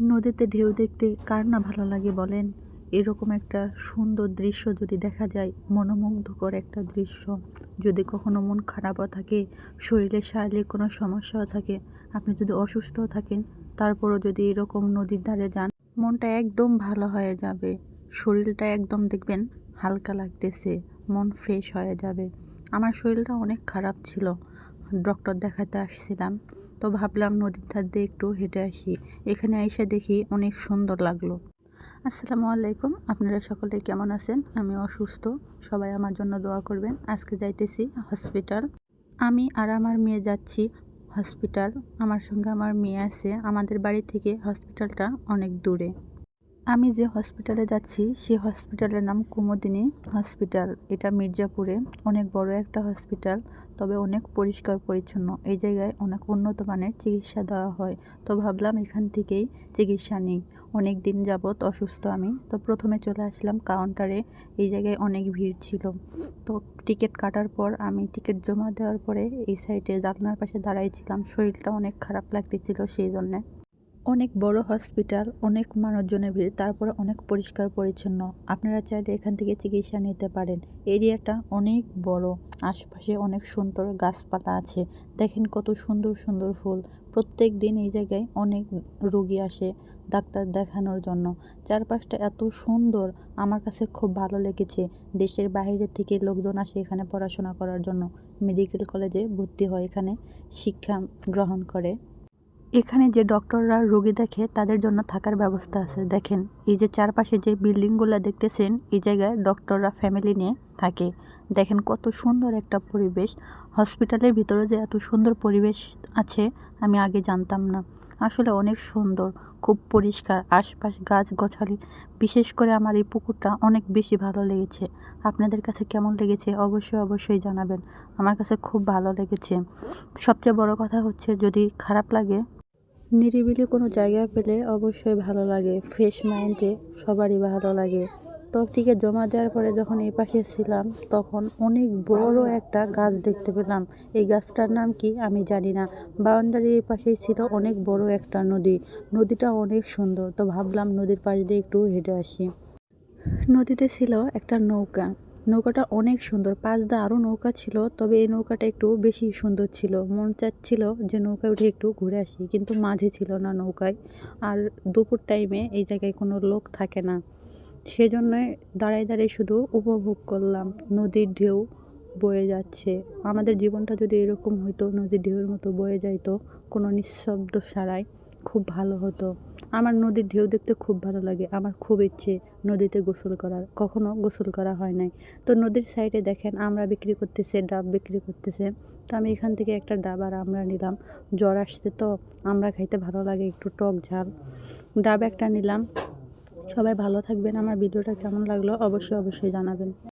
নদীতে ঢেউ দেখতে কার না ভালো লাগে বলেন? এরকম একটা সুন্দর দৃশ্য যদি দেখা যায়, মনোমুগ্ধকর একটা দৃশ্য। যদি কখনো মন খারাপও থাকে, শরীরে শারীরিক কোনো সমস্যাও থাকে, আপনি যদি অসুস্থও থাকেন, তারপরও যদি এরকম নদীর ধারে যান, মনটা একদম ভালো হয়ে যাবে। শরীরটা একদম দেখবেন হালকা লাগতেছে, মন ফ্রেশ হয়ে যাবে। আমার শরীরটা অনেক খারাপ ছিল ডক্টর দেখাতে আসছিলাম। তো ভাবলাম নদীর ধার দিয়ে একটু হেঁটে আসি। এখানে এসে দেখি অনেক সুন্দর লাগল। আসসালামু আলাইকুম, আপনারা সকলে কেমন আছেন? আমি অসুস্থ, সবাই আমার জন্য দোয়া করবেন। আজকে যাইতেছি হসপিটাল। আমি আর আমার মেয়ে যাচ্ছি হসপিটাল। আমার সঙ্গে আমার মেয়ে আছে। আমাদের বাড়ি থেকে হসপিটালটা অনেক দূরে। আমি যে হসপিটালে যাচ্ছি, সেই হসপিটালের নাম কুমুদিনী হসপিটাল এটা মির্জাপুরে অনেক বড় একটা হসপিটাল তবে অনেক পরিষ্কার পরিচ্ছন্ন। এই জায়গায় অনেক উন্নত মানের চিকিৎসা দেওয়া হয়। তো ভাবলাম এখান থেকেই চিকিৎসা নিই। অনেক দিন যাবৎ অসুস্থ আমি। তো প্রথমে চলে আসলাম কাউন্টারে এই জায়গায় অনেক ভিড় ছিল। তো টিকিট কাটার পর আমি টিকিট জমা দেওয়ার পরে এই সাইডে জানলার পাশে দাঁড়াইছিলাম শরীরটা অনেক খারাপ লাগতেছিল সেই জন্যে। অনেক বড় হসপিটাল, অনেক মানুষজনের ভিড়, তারপরে অনেক পরিষ্কার পরিচ্ছন্ন। আপনারা চাইলে এখান থেকে চিকিৎসা নিতে পারেন। এরিয়াটা অনেক বড়, আশপাশে অনেক সুন্দর গাছপালা আছে। দেখেন কত সুন্দর সুন্দর ফুল। প্রত্যেক দিন এই জায়গায় অনেক রুগী আসে ডাক্তার দেখানোর জন্য। চারপাশটা এত সুন্দর, আমার কাছে খুব ভালো লেগেছে। দেশের বাইরে থেকে লোকজন আসে এখানে পড়াশোনা করার জন্য। মেডিকেল কলেজে ভর্তি হয় এখানে, শিক্ষা গ্রহণ করে। এখানে যে ডক্টররা রোগী দেখে, তাদের জন্য থাকার ব্যবস্থা আছে। দেখেন, এই যে চারপাশে যে বিল্ডিংগুলো দেখতেছেন, এই জায়গায় ডক্টররা ফ্যামিলি নিয়ে থাকে। দেখেন কত সুন্দর একটা পরিবেশ। হসপিটালের ভিতরে যে এত সুন্দর পরিবেশ আছে, আমি আগে জানতাম না। আসলে অনেক সুন্দর, খুব পরিষ্কার। আশপাশ গাছ গোছালি বিশেষ করে আমার এই পুকুরটা অনেক বেশি ভালো লেগেছে। আপনাদের কাছে কেমন লেগেছে, অবশ্যই অবশ্যই জানাবেন। আমার কাছে খুব ভালো লেগেছে। সবচেয়ে বড় কথা হচ্ছে, যদি খারাপ লাগে নিরিবিলি কোনো জায়গা পেলে অবশ্যই ভালো লাগে ফ্রেশ মাইন্ডে সবারই ভালো লাগে। তো জমা দেওয়ার পরে যখন এই পাশে ছিলাম, তখন অনেক বড় একটা গাছ দেখতে পেলাম। এই গাছটার নাম কি আমি জানি না। বাউন্ডারির এই পাশেই ছিল অনেক বড় একটা নদী। নদীটা অনেক সুন্দর। তো ভাবলাম নদীর পাশ দিয়ে একটু হেঁটে আসি। নদীতে ছিল একটা নৌকা। নৌকাটা অনেক সুন্দর। পাশ দিয়ে আরও নৌকা ছিল, তবে এই নৌকাটা একটু বেশি সুন্দর ছিল। মন চাচ্ছিল যে নৌকায় উঠে একটু ঘুরে আসি, কিন্তু মাঝে ছিল না নৌকায়। আর দুপুর টাইমে এই জায়গায় কোনো লোক থাকে না। সেজন্যই দাঁড়ায় দাঁড়িয়ে শুধু উপভোগ করলাম। নদীর ঢেউ বয়ে যাচ্ছে। আমাদের জীবনটা যদি এরকম হইতো, নদীর ঢেউয়ের মতো বয়ে যাইতো কোনো নিঃশব্দ সারায়। খুব ভালো হতো। আমার নদীর ঢেউ দেখতে খুব ভালো লাগে। আমার খুব ইচ্ছে নদীতে গোসল করার। কখনো গোসল করা হয় নাই। তো নদীর সাইডে দেখেন আমরা বিক্রি করতেছে, ডাব বিক্রি করতেছে। তো আমি এখান থেকে একটা ডাব আর আমরা নিলাম। জ্বর আসছে তো আমরা খাইতে ভালো লাগে, একটু টক ঝাল। ডাব একটা নিলাম। সবাই ভালো থাকবেন। আমার ভিডিওটা কেমন লাগল অবশ্যই অবশ্যই জানাবেন।